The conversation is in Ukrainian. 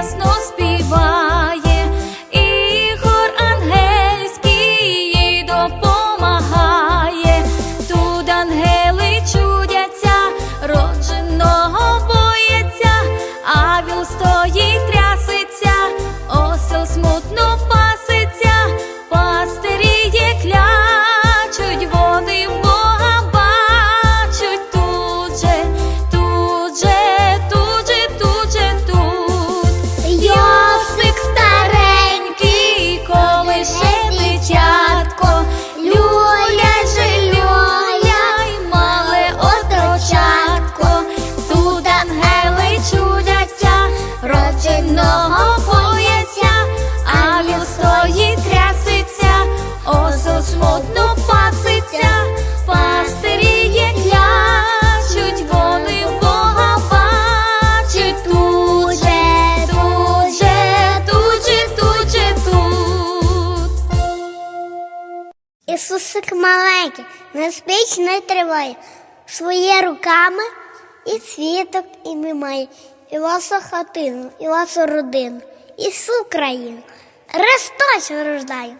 no. Ісусик маленький, не спіч не триває, своє руками і цвіток, і мимає, і вашу хатину, і вашу родину, і всю країну. Росточно рождаю.